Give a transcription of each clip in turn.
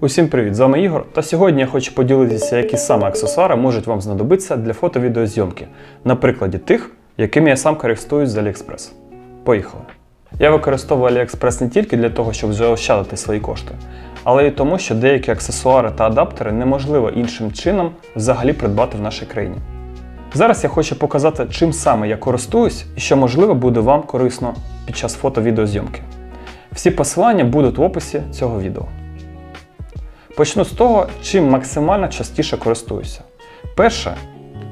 Усім привіт! З вами Ігор. Та сьогодні я хочу поділитися, які саме аксесуари можуть вам знадобитися для фото-відеозйомки, на прикладі тих, якими я сам користуюсь з AliExpress. Поїхали! Я використовую AliExpress не тільки для того, щоб заощадити свої кошти, але й тому, що деякі аксесуари та адаптери неможливо іншим чином взагалі придбати в нашій країні. Зараз я хочу показати, чим саме я користуюсь і що можливо буде вам корисно під час фото-відеозйомки. Всі посилання будуть в описі цього відео. Почну з того, чим максимально частіше користуюся. Перше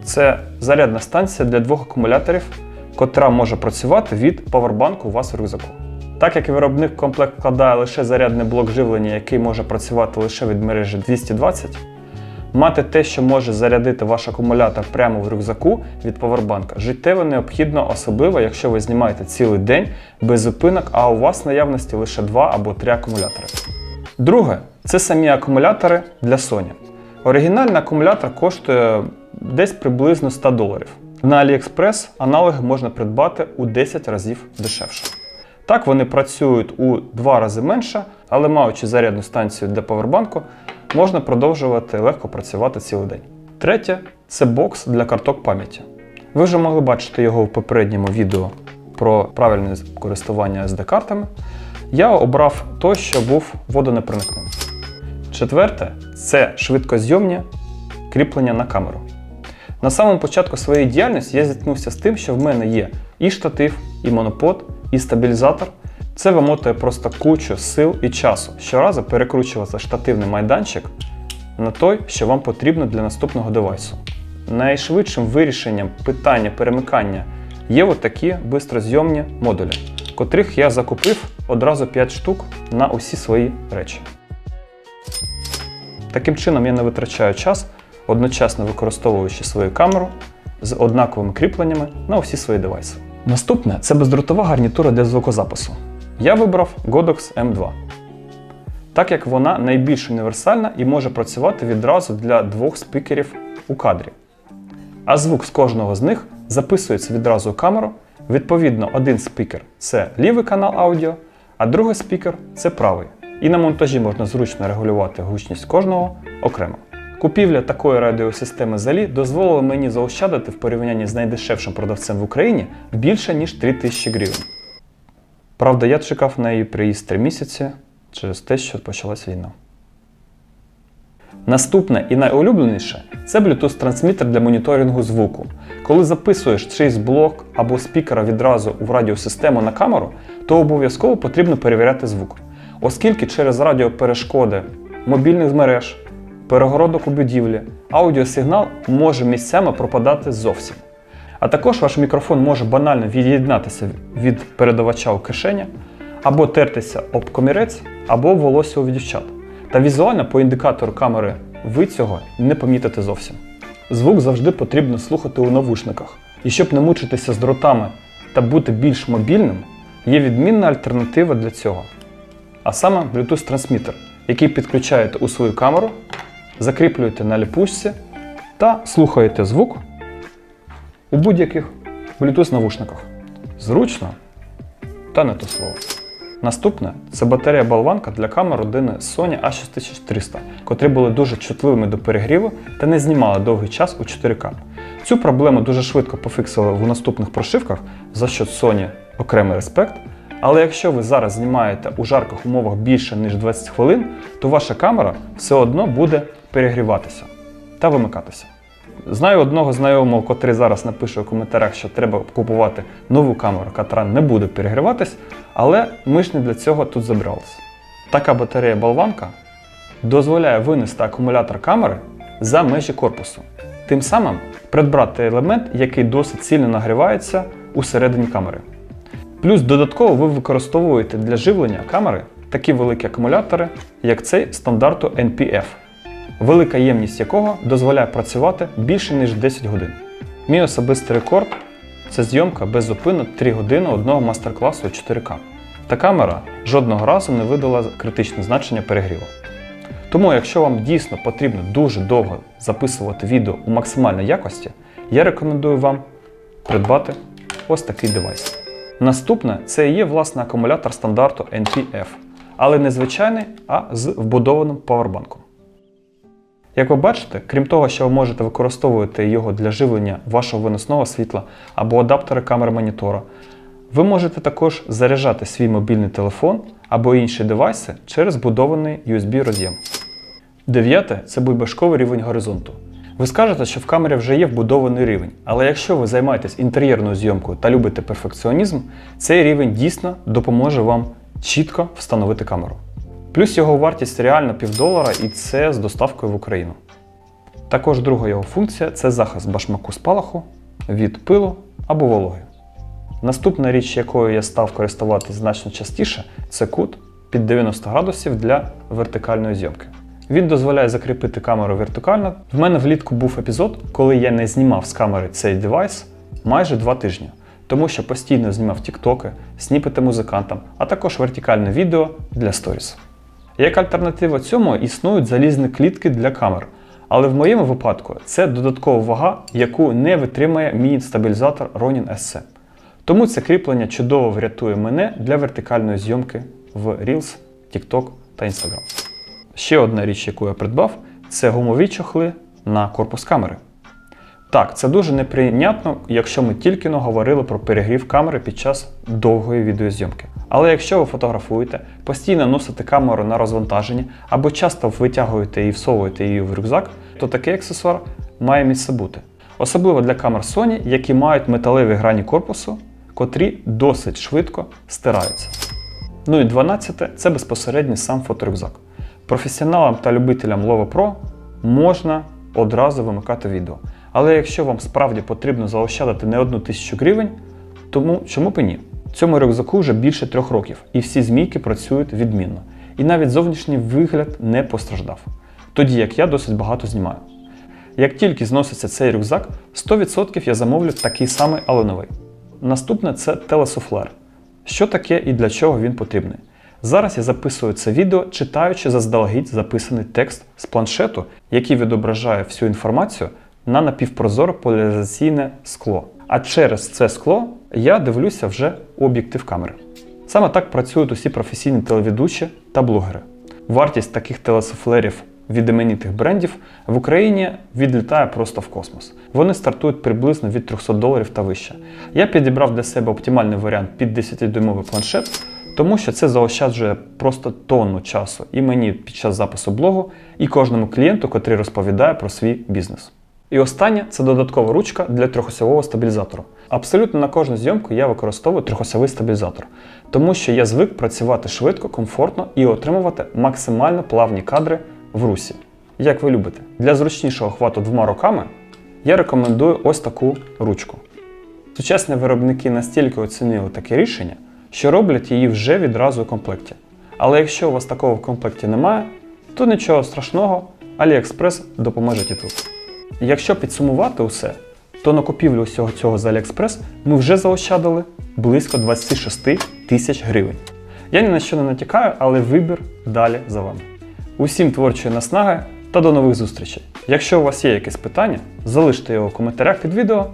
це зарядна станція для двох акумуляторів, котра може працювати від павербанку у вас в рюкзаку. Так як виробник комплект вкладає лише зарядний блок живлення, який може працювати лише від мережі 220, мати те, що може зарядити ваш акумулятор прямо в рюкзаку від павербанка, життєво необхідно, особливо, якщо ви знімаєте цілий день без зупинок, а у вас наявності лише два або три акумулятори. Друге, це самі акумулятори для Sony. Оригінальний акумулятор коштує десь приблизно 100 доларів. На AliExpress аналоги можна придбати у 10 разів дешевше. Так, вони працюють у 2 рази менше, але маючи зарядну станцію для павербанку, можна продовжувати легко працювати цілий день. Третє це бокс для карток пам'яті. Ви вже могли бачити його в попередньому відео про правильне користування SD-картами. Я обрав той, що був водонепроникним. Четверте це швидкозйомні кріплення на камеру. На самому початку своєї діяльності я зіткнувся з тим, що в мене є і штатив, і монопод, і стабілізатор. Це вимотує просто кучу сил і часу щоразу перекручувати штативний майданчик на той, що вам потрібно для наступного девайсу. Найшвидшим вирішенням питання перемикання є от такі бистрозйомні модулі, котрих я закупив одразу 5 штук на усі свої речі. Таким чином я не витрачаю час, одночасно використовуючи свою камеру з однаковими кріпленнями на усі свої девайси. Наступне це бездротова гарнітура для звукозапису. Я вибрав Godox M2, так як вона найбільш універсальна і може працювати відразу для двох спікерів у кадрі. А звук з кожного з них записується відразу у камеру. Відповідно, один спікер це лівий канал аудіо, а другий спікер це правий. І на монтажі можна зручно регулювати гучність кожного окремо. Купівля такої радіосистеми Залі дозволила мені заощадити в порівнянні з найдешевшим продавцем в Україні більше ніж 3000 гривень. Правда, я чекав на її приїзд 3 місяці через те, що почалась війна. Наступне і найулюбленіше це Bluetooth-трансмітер для моніторингу звуку. Коли записуєш чийсь блок або спікера відразу в радіосистему на камеру, то обов'язково потрібно перевіряти звук. Оскільки через радіоперешкоди мобільних мереж, перегородок у будівлі, аудіосигнал може місцями пропадати зовсім. А також ваш мікрофон може банально від'єднатися від передавача у кишені, або тертися об комірець, або волосся у дівчат. Та візуально по індикатору камери ви цього не помітите зовсім. Звук завжди потрібно слухати у навушниках. І щоб не мучитися з дротами та бути більш мобільним, є відмінна альтернатива для цього. А саме Bluetooth-трансмітер, який підключаєте у свою камеру, закріплюєте на ліпучці та слухаєте звук у будь-яких Bluetooth-навушниках. Зручно та не то слово. Наступне це батарея болванка для камер родини Sony A6300, котрі були дуже чутливими до перегріву та не знімали довгий час у 4К. Цю проблему дуже швидко пофіксили в наступних прошивках, за що Sony окремий респект. Але якщо ви зараз знімаєте у жарких умовах більше ніж 20 хвилин, то ваша камера все одно буде перегріватися та вимикатися. Знаю одного знайомого, котрий зараз напише у коментарях, що треба купувати нову камеру, яка не буде перегріватись, але ми ж не для цього тут забралися. Така батарея болванка дозволяє винести акумулятор камери за межі корпусу, тим самим придбати елемент, який досить сильно нагрівається усередині камери. Плюс додатково ви використовуєте для живлення камери такі великі акумулятори, як цей стандарту NPF велика ємність якого дозволяє працювати більше ніж 10 годин. Мій особистий рекорд це зйомка без зупинок 3 години одного мастер-класу 4К. Та камера жодного разу не видала критичне значення перегріву. Тому, якщо вам дійсно потрібно дуже довго записувати відео у максимальній якості, я рекомендую вам придбати ось такий девайс. Наступне це є власне акумулятор стандарту NPF. але не звичайний, а з вбудованим павербанком. Як ви бачите, крім того, що ви можете використовувати його для живлення вашого виносного світла або адаптери камери монітора, ви можете також заряджати свій мобільний телефон або інші девайси через будований USB роз'єм. Дев'яте це бульбашковий рівень горизонту. Ви скажете, що в камері вже є вбудований рівень, але якщо ви займаєтесь інтер'єрною зйомкою та любите перфекціонізм, цей рівень дійсно допоможе вам чітко встановити камеру. Плюс його вартість реально півдолара і це з доставкою в Україну. Також друга його функція це захист башмаку спалаху від пилу або вологи. Наступна річ, якою я став користуватись значно частіше, це кут під 90 градусів для вертикальної зйомки. Він дозволяє закріпити камеру вертикально. В мене влітку був епізод, коли я не знімав з камери цей девайс майже два тижні, тому що постійно знімав тіктоки, сніпити музикантам, а також вертикальне відео для сторіс. Як альтернатива цьому існують залізні клітки для камер, але в моєму випадку це додаткова вага, яку не витримує мій стабілізатор Ronin SC. Тому це кріплення чудово врятує мене для вертикальної зйомки в Reels, TikTok та Instagram. Ще одна річ, яку я придбав, це гумові чохли на корпус камери. Так, це дуже неприйнятно, якщо ми тільки но говорили про перегрів камери під час довгої відеозйомки. Але якщо ви фотографуєте, постійно носите камеру на розвантаженні або часто витягуєте і всовуєте її в рюкзак, то такий аксесуар має місце бути. Особливо для камер Sony, які мають металеві грані корпусу, котрі досить швидко стираються. Ну і 12 це безпосередньо сам фоторюкзак. Професіоналам та любителям Lova Pro можна одразу вимикати відео. Але якщо вам справді потрібно заощадити не одну тисячу гривень, тому чому б і ні? Цьому рюкзаку вже більше трьох років, і всі змійки працюють відмінно. І навіть зовнішній вигляд не постраждав. Тоді як я досить багато знімаю. Як тільки зноситься цей рюкзак, 100% я замовлю такий самий, але новий. Наступне це телесуфлер. Що таке і для чого він потрібний? Зараз я записую це відео, читаючи заздалегідь записаний текст з планшету, який відображає всю інформацію на напівпрозоре поляризаційне скло. А через це скло я дивлюся вже об'єктив камери. Саме так працюють усі професійні телеведучі та блогери. Вартість таких телесуфлерів від іменитих брендів в Україні відлітає просто в космос. Вони стартують приблизно від 300 доларів та вище. Я підібрав для себе оптимальний варіант під 10-дюймовий планшет, тому що це заощаджує просто тонну часу і мені під час запису блогу, і кожному клієнту, котрий розповідає про свій бізнес. І останнє це додаткова ручка для трьохосьового стабілізатора. Абсолютно на кожну зйомку я використовую трьохосьовий стабілізатор, тому що я звик працювати швидко, комфортно і отримувати максимально плавні кадри в русі. Як ви любите. Для зручнішого хвату двома руками я рекомендую ось таку ручку. Сучасні виробники настільки оцінили таке рішення, що роблять її вже відразу у комплекті. Але якщо у вас такого в комплекті немає, то нічого страшного, AliExpress допоможе і тут. Якщо підсумувати усе, то на купівлю усього цього з AliExpress ми вже заощадили близько 26 тисяч гривень. Я ні на що не натякаю, але вибір далі за вами. Усім творчої наснаги та до нових зустрічей. Якщо у вас є якесь питання, залиште його в коментарях під відео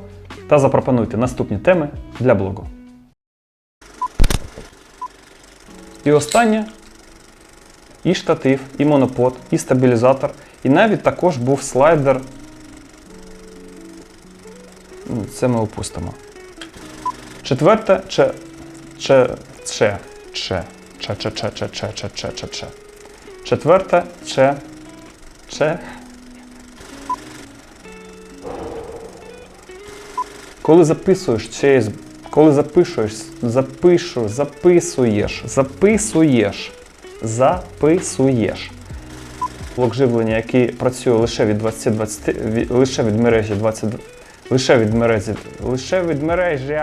та запропонуйте наступні теми для блогу. І останнє і штатив, і монопод, і стабілізатор, і навіть також був слайдер. Ну, Це ми опустимо. Четверте че. че. че. че. че. че. че. че. че. че. че. че. че. Четверте че. че. Коли записуєш через. Коли запишуєш, запишу, записуєш, записуєш, записуєш. Блок живлення, який працює лише від 2020, від- лише від мережі 20, лише від мережі, лише від мережі.